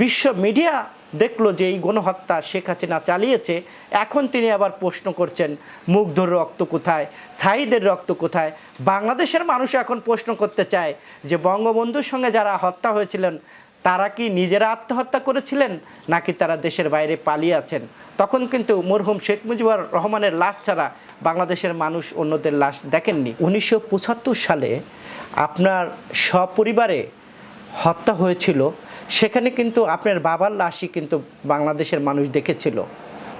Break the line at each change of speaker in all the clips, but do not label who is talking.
বিশ্ব মিডিয়া দেখল যে এই গণহত্যা শেখ হাসিনা চালিয়েছে। এখন তিনি আবার প্রশ্ন করছেন, মুগ্ধর রক্ত কোথায়? ছাইদের রক্ত কোথায়? বাংলাদেশের মানুষ এখন প্রশ্ন করতে চায় যে বঙ্গবন্ধুর সঙ্গে যারা হত্যা হয়েছিলেন, তারা কি নিজেরা আত্মহত্যা করেছিলেন, নাকি তারা দেশের বাইরে পালিয়ে আছেন? তখন কিন্তু মরহুম শেখ মুজিবুর রহমানের লাশ ছাড়া বাংলাদেশের মানুষ অন্যদের লাশ দেখেননি। উনিশশো পঁচাত্তর সালে আপনার সপরিবারে হত্যা হয়েছিল সেখানে কিন্তু আপনার বাবার লাশই কিন্তু বাংলাদেশের মানুষ দেখেছিল।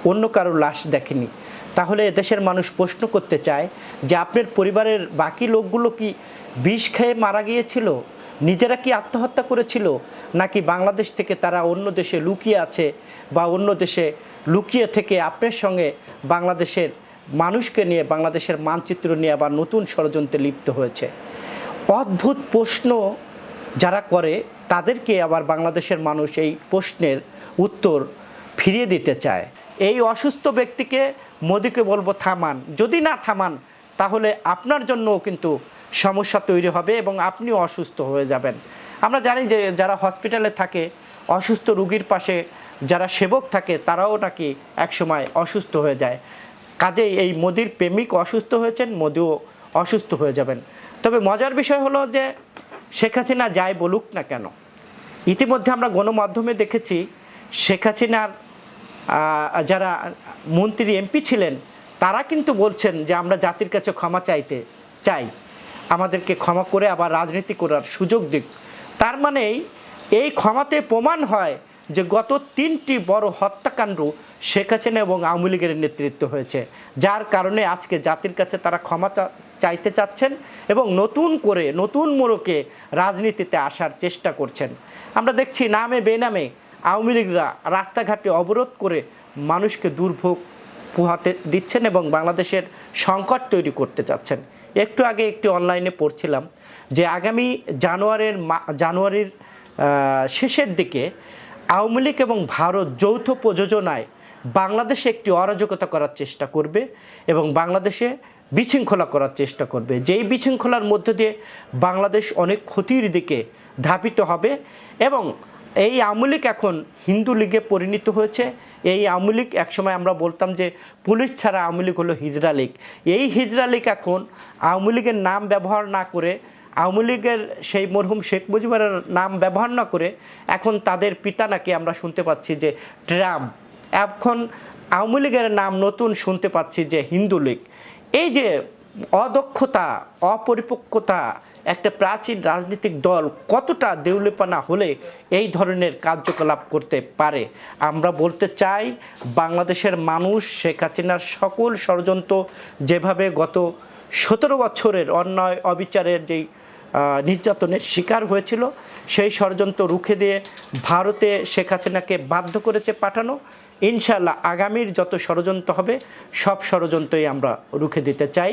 অন্য কারোর লাশ দেখেনি। তাহলে দেশের মানুষ প্রশ্ন করতে চায় যে আপনার পরিবারের বাকি লোকগুলো কি বিষ খেয়ে মারা গিয়েছিল? নিজেরা কি আত্মহত্যা করেছিল? নাকি বাংলাদেশ থেকে তারা অন্য দেশে লুকিয়ে আছে বা অন্য দেশে লুকিয়ে থেকে আপনার সঙ্গে বাংলাদেশের মানুষকে নিয়ে, বাংলাদেশের মানচিত্র নিয়ে আবার নতুন ষড়যন্ত্রে লিপ্ত হয়েছে? অদ্ভুত প্রশ্ন যারা করে, তাদেরকে আবার বাংলাদেশের মানুষ এই প্রশ্নের উত্তর ফিরিয়ে দিতে চায়। এই অসুস্থ ব্যক্তিকে মোদিকে বলব থামান। যদি না থামান, তাহলে আপনার জন্যও কিন্তু সমস্যা তৈরি হবে এবং আপনিও অসুস্থ হয়ে যাবেন। আমরা জানি যে যারা হসপিটালে থাকে, অসুস্থ রুগীর পাশে যারা সেবক থাকে, তারাও নাকি একসময় অসুস্থ হয়ে যায়। কাজেই এই মোদির প্রেমিক অসুস্থ হয়েছেন, মোদিও অসুস্থ হয়ে যাবেন। তবে মজার বিষয় হলো যে শেখ হাসিনা যাই বলুক না কেন, ইতিমধ্যে আমরা গণমাধ্যমে দেখেছি শেখ হাসিনার যারা মন্ত্রী, এমপি ছিলেন, তারা কিন্তু বলছেন যে আমরা জাতির কাছে ক্ষমা চাইতে চাই, আমাদেরকে ক্ষমা করে আবার রাজনীতি করার সুযোগ দিক। তার মানেই এই ক্ষমাতে প্রমাণ হয় যে গত তিনটি বড় হত্যাকাণ্ড শেখ হাসিনা এবং আওয়ামী লীগের নেতৃত্ব হয়েছে, যার কারণে আজকে জাতির কাছে তারা ক্ষমা চাইতে চাচ্ছেন এবং নতুন করে নতুন মোড়কে রাজনীতিতে আসার চেষ্টা করছেন। আমরা দেখছি নামে বেনামে আওয়ামী লীগরা রাস্তাঘাটে অবরোধ করে মানুষকে দুর্ভোগ পোহাতে দিচ্ছেন এবং বাংলাদেশের সংকট তৈরি করতে চাচ্ছেন। একটু আগে একটি অনলাইনে পড়ছিলাম যে আগামী জানুয়ারির জানুয়ারির শেষের দিকে আওয়ামী লীগ এবং ভারত যৌথ প্রযোজনায় বাংলাদেশে একটি অরাজকতা করার চেষ্টা করবে এবং বাংলাদেশে বিশৃঙ্খলা করার চেষ্টা করবে। যেই বিশৃঙ্খলার মধ্য দিয়ে বাংলাদেশ অনেক ক্ষতির দিকে ধাবিত হবে এবং এই আওয়ামী লীগ এখন হিন্দু লীগে পরিণত হয়েছে। এই আওয়ামী লীগ একসময় আমরা বলতাম যে পুলিশ ছাড়া আওয়ামী লীগ হলো হিজরা লীগ। এই হিজরা লীগ এখন আওয়ামী লীগের নাম ব্যবহার না করে আওয়ামী লীগের সেই মরহুম শেখ মুজিবুরের নাম ব্যবহার না করে এখন তাদের পিতা নাকি আমরা শুনতে পাচ্ছি যে ট্রাম্প এখন আওয়ামী লীগের নাম নতুন শুনতে পাচ্ছি যে হিন্দু লীগ। এই যে অদক্ষতা, অপরিপক্কতা, একটা প্রাচীন রাজনৈতিক দল কতটা দেউলেপানা হলে এই ধরনের কার্যকলাপ করতে পারে? আমরা বলতে চাই, বাংলাদেশের মানুষ শেখ হাসিনার সকল ষড়যন্ত্র যেভাবে গত সতেরো বছরের অন্যায়, অবিচারের যেই নির্যাতনের শিকার হয়েছিল। সেই ষড়যন্ত্র রুখে দিয়ে ভারতে শেখ হাসিনাকে বাধ্য করেছে পাঠানো। ইনশাল্লাহ আগামীর যত ষড়যন্ত্র হবে, সব ষড়যন্ত্রই আমরা রুখে দিতে চাই।